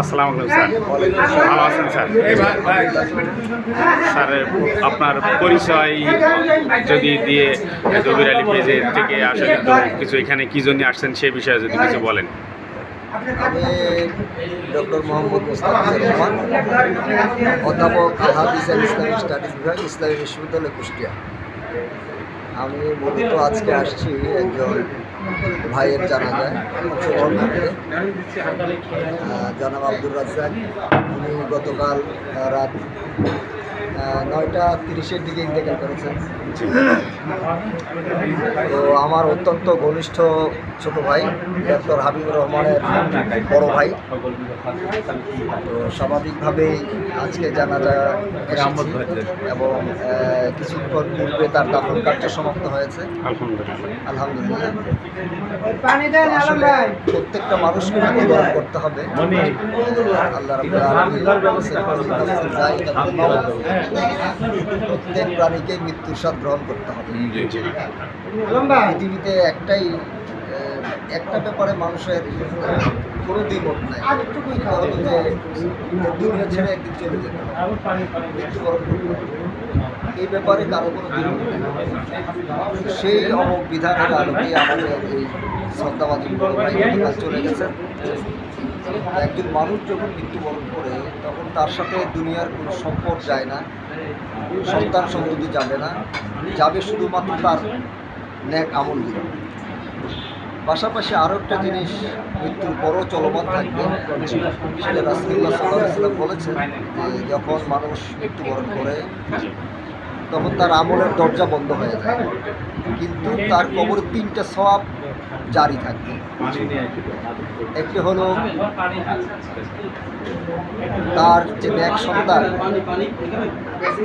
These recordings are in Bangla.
আসসালামু ভালো আছেন, স্যার? স্যার, আপনার পরিচয় যদি দিয়ে জবির আলী পেজে থেকে আসলে কিছু এখানে কি জন্য আসছেন সে বিষয়ে যদি কিছু বলেন। আমি ডক্টর মোহাম্মদ মুস্তাফিজুর রহমান, অধ্যাপক হাদিস অ্যান্ড ইসলামিক স্টাডিজ বিভাগ, ইসলামী বিশ্ববিদ্যালয় কুষ্টিয়া। আমি মূলত আজকে আসছি একজন ভাইয়ের জানাজায় অংশগ্রহণ করতে আহ, জনাব আব্দুর রাজ্জাক উনি গতকাল রাত নয়টা তিরিশের দিকে ইন্তেকাল করেছেন তো আমার অত্যন্ত ঘনিষ্ঠ ছোট ভাই ডক্টর হাবিবুর রহমানের বড় ভাই। তো স্বাভাবিকভাবেই আজকে জানা যায় এবং কিছুক্ষণ পূর্বে তার দাফন কার্য সমাপ্ত হয়েছে। আলহামদুলিল্লাহ। প্রত্যেকটা মানুষকে মৃত্যুবরণ করতে হবে। আল্লাহ প্রত্যেক প্রাণীকে মৃত্যুর স্বাদ গ্রহণ করতে হবে পৃথিবীতে একটাই একটা ব্যাপারে মানুষের কোনো দ্বিমত নাই যে দুর্গা ছেড়ে একদিন চলে যেতে। মৃত্যুবরণ করতে হবে। এই ব্যাপারে কারও কোনো সেই বিধানের আলোকে আমাদের এই শ্রদ্ধাবাদী বড় গতকাল চলে গেছেন একজন মানুষ যখন মৃত্যুবরণ করে, তখন তার সাথে দুনিয়ার কোনো সম্পর্ক যায় না, সন্তান সন্ততি যাবে না, যাবে শুধুমাত্র তার ন্যাক আমলগুলো পাশাপাশি আরও একটা জিনিস মৃত্যুর পরও চলমান থাকবে, সেটা রাসুল্লাহ সাল্লাহ বলেছেন যে যখন মানুষ মৃত্যুবরণ করে তখন তার আমলের দরজা বন্ধ হয়ে যায়। কিন্তু তার কবর তিনটা সব জারি থাকবে একটি হলো তার যে ন্যাক সন্তান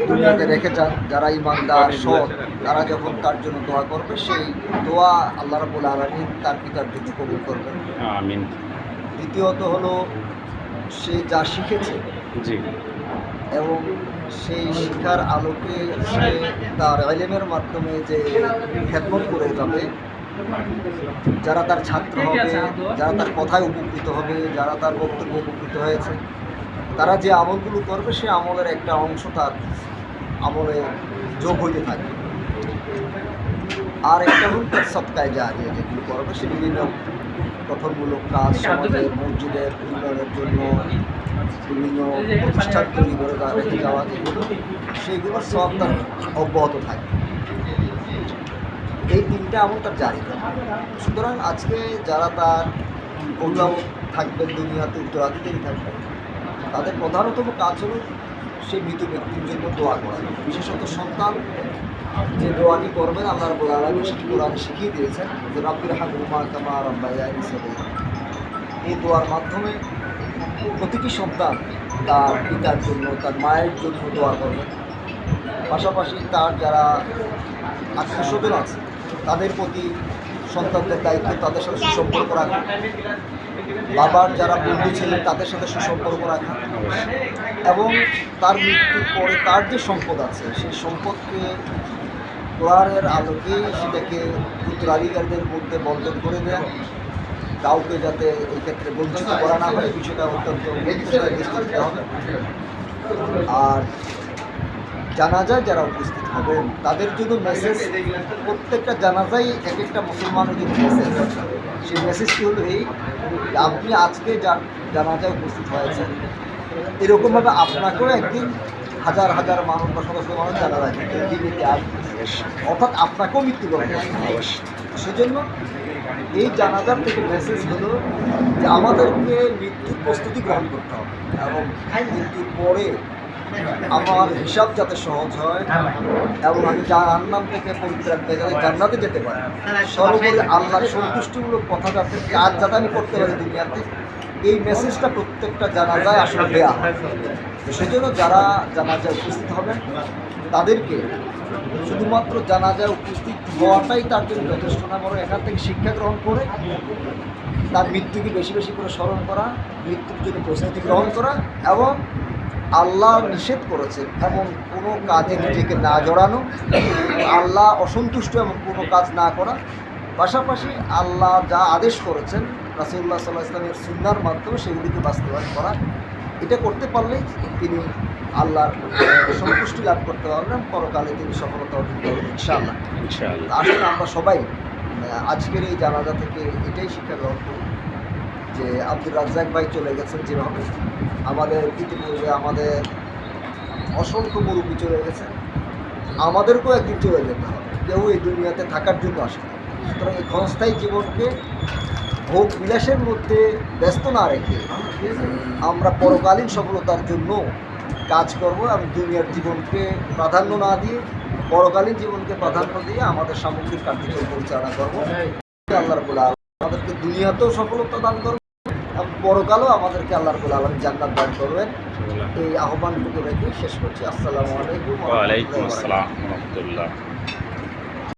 দুনিয়াতে রেখে যান যারা ইমানদার সৎ তারা যখন তার জন্য দোয়া করবে সেই দোয়া আল্লাহ রাবুল আলমিন তার পিতার জন্য কবুল করবেন। দ্বিতীয়ত হলো সে যা শিখেছে এবং সেই শিক্ষার আলোকে সে তার এলেমের মাধ্যমে যে খেদমত করে যাবে যারা তার ছাত্র হবে যারা তার কথায় উপকৃত হবে যারা তার বক্তব্য উপকৃত হয়েছে তারা যে আমলগুলো করবে সে আমলের একটা অংশ তার আমলে যোগ হইতে থাকবে। আর একটা হল তার সৎকায় জারিয়ে যেগুলো করবে সে বিভিন্ন গঠনমূলক কাজ সমাজের মসজিদের উন্নয়নের জন্য বিভিন্ন প্রতিষ্ঠান তৈরি করে রেখে যাওয়া যেগুলো সেগুলো সব তার অব্যাহত থাকে। এই তিনটা আমল তার জারি সুতরাং আজকে যারা তার অভিভাবক থাকবেন দুনিয়াতে উত্তরাধিকারী থাকবেন তাদের প্রধানতম কাজ হলো সেই মৃত ব্যক্তির জন্য দোয়া করা। বিশেষত সন্তান যে দোয়াটি করবেন, আল্লাহ রবুল আলমী সেটি কোরআনে শিখিয়ে দিয়েছেন যে রব্বির হাকুমা কামা রব্বাইয়া হিসেবে এই দোয়ার মাধ্যমে প্রতিটি সন্তান তার পিতার জন্য, তার মায়ের জন্য দোয়া করবেন। পাশাপাশি তার যারা আত্মীয় আছে, তাদের প্রতি সন্তানদের দায়িত্ব তাদের সাথে সুসম্পর্ক রাখা। বাবার যারা বন্ধু ছিলেন, তাদের সাথে সুসম্পর্ক রাখা। এবং তার মৃত্যুর পরে তার যে সম্পদ আছে, সেই সম্পদকে কোরআনের আলোকে সেটাকে উত্তরাধিকারীদের মধ্যে বন্টন করে দেওয়া কাউকে যাতে এই ক্ষেত্রে বঞ্চিত করা না হয়, বিষয়টা অত্যন্ত দিতে হবে। আর জানাজায় যারা উপস্থিত হবেন, তাদের জন্য মেসেজ প্রত্যেকটা জানাজাই এক একটা মুসলমানের জন্য মেসেজ সেই মেসেজটি হলো এই আপনি আজকে জানাজায় উপস্থিত হয়েছেন, এরকমভাবে আপনাকেও একদিন হাজার হাজার মানুষ বা শত মানুষ জানা যায় জীবিতে আসবে অর্থাৎ আপনাকেও মৃত্যুবরণ করতে হবে। সেজন্য এই জানাজার থেকে মেসেজ হলো যে আমাদেরকে মৃত্যুর প্রস্তুতি গ্রহণ করতে হবে। এবং মৃত্যুর পরে আমার হিসাব যাতে সহজ হয় এবং আমি জাহান্নাম থেকে পরিত্রাণ যাতে জান্নাতে যেতে পারি, সর্বোপরি আল্লাহর সন্তুষ্টিমূলক কথা যাতে কাজ যাতে আমি করতে পারি দুনিয়াতে, এই মেসেজটা প্রত্যেকটা জানাজায় আসলে দেওয়া হয়। তো সেজন্য যারা জানাজায় উপস্থিত হবেন, তাদেরকে শুধুমাত্র জানাজায় উপস্থিত হওয়াটাই তার জন্য যথেষ্ট না, বরং এখান থেকে শিক্ষা গ্রহণ করে তার মৃত্যুকে বেশি বেশি করে স্মরণ করা, মৃত্যুর জন্য প্রস্তুতি গ্রহণ করা এবং আল্লাহ নিষেধ করেছেন এমন কোনো কাজে নিজেকে না জড়ানো, আল্লাহ অসন্তুষ্ট এমন কোনো কাজ না করা। পাশাপাশি আল্লাহ যা আদেশ করেছেন রাসুল্লাহ সাল্লাহ ইসলামের সুন্নার মাধ্যমে সেগুলিকে বাস্তবায়ন করা। এটা করতে পারলেই তিনি আল্লাহর সন্তুষ্টি লাভ করতে পারবেন পরকালে তিনি সফলতা অর্জন করবেন ইনশাআল্লাহ। ইনশাআল্লাহ। আসলে আমরা সবাই আজকের এই জানাজা থেকে এটাই শিক্ষা গ্রহণ করি যে আব্দুল রাজ্জাক ভাই চলে গেছেন যেভাবে। আমাদের ইতিপূর্বে আমাদের অসংখ্য মুরব্বী চলে গেছেন। আমাদেরকেও একদিন চলে যেতে হবে। কেউ এই দুনিয়াতে থাকার জন্য আসে। সুতরাং এই ক্ষণস্থায়ী জীবনকে ভোগ বিলাসের মধ্যে ব্যস্ত না রেখে আমরা পরকালীন সফলতার জন্য কাজ করব এবং দুনিয়ার জীবনকে প্রাধান্য না দিয়ে, পরকালীন জীবনকে প্রাধান্য দিয়ে আমাদের সামগ্রিক কার্যক্রম পরিচালনা করব। আল্লাহ রবুল আমাদেরকে দুনিয়াতেও সফলতা দান করবেন এবং পরকালেও আমাদেরকে আল্লাহ রবুল আলম জান্নাত দান করবেন। এই আহ্বানটুকু রেখে শেষ করছি। আসসালামু আলাইকুম ওয়ালাইকুম আসসালাম রহমতুল্লাহ।